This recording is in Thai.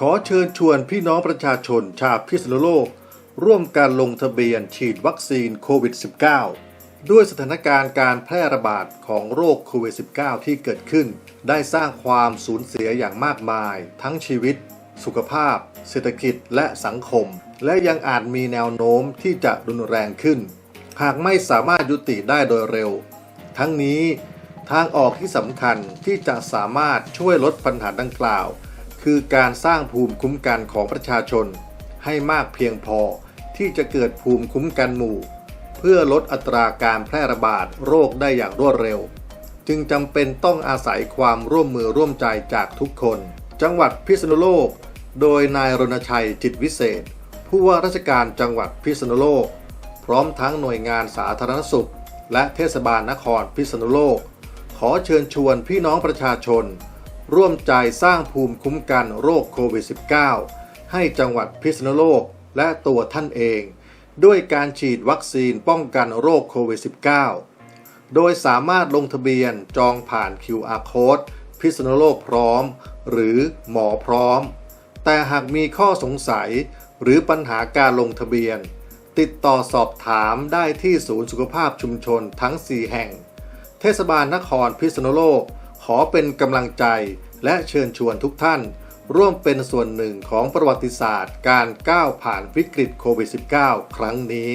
ขอเชิญชวนพี่น้องประชาชนชาวพิษณุโลก ร่วมการลงทะเบียนฉีดวัคซีนโควิด -19 ด้วยสถานการณ์การแพร่ระบาดของโรคโควิด -19 ที่เกิดขึ้น ได้สร้างความสูญเสียอย่างมากมาย ทั้งชีวิต สุขภาพ เศรษฐกิจและสังคม และยังอาจมีแนวโน้มที่จะรุนแรงขึ้น หากไม่สามารถยุติได้โดยเร็ว ทั้งนี้ทางออกที่สำคัญที่จะสามารถช่วยลดปัญหาดังกล่าว คือการสร้างภูมิคุ้มกันของประชาชน ให้มากเพียงพอที่จะเกิดภูมิคุ้มกันหมู่ เพื่อลดอัตราการแพร่ระบาดโรคได้อย่างรวดเร็ว จึงจำเป็นต้องอาศัยความร่วมมือร่วมใจจากทุกคน จังหวัดพิษณุโลก โดยนายรณชัยจิตวิเศษ ผู้ว่าราชการจังหวัดพิษณุโลก พร้อมทั้งหน่วยงานสาธารณสุข และเทศบาลนครพิษณุโลก ขอเชิญชวนพี่น้องประชาชน ร่วมใจสร้างภูมิคุ้มกันโรคโควิด -19 ให้จังหวัดพิษณุโลกและตัวท่านเอง ด้วยการฉีดวัคซีนป้องกันโรคโควิด -19 โดยสามารถลงทะเบียนจองผ่าน QR Code พิษณุโลกพร้อม หรือหมอพร้อม แต่หากมีข้อสงสัยหรือปัญหาการลงทะเบียน ติดต่อสอบถามได้ที่ศูนย์สุขภาพชุมชนทั้ง 4 แห่ง เทศบาลนครพิษณุโลก ขอเป็นกำลังใจและเชิญชวนทุกท่าน ร่วมเป็นส่วนหนึ่งของประวัติศาสตร์ การก้าวผ่านวิกฤตโควิด -19 ครั้งนี้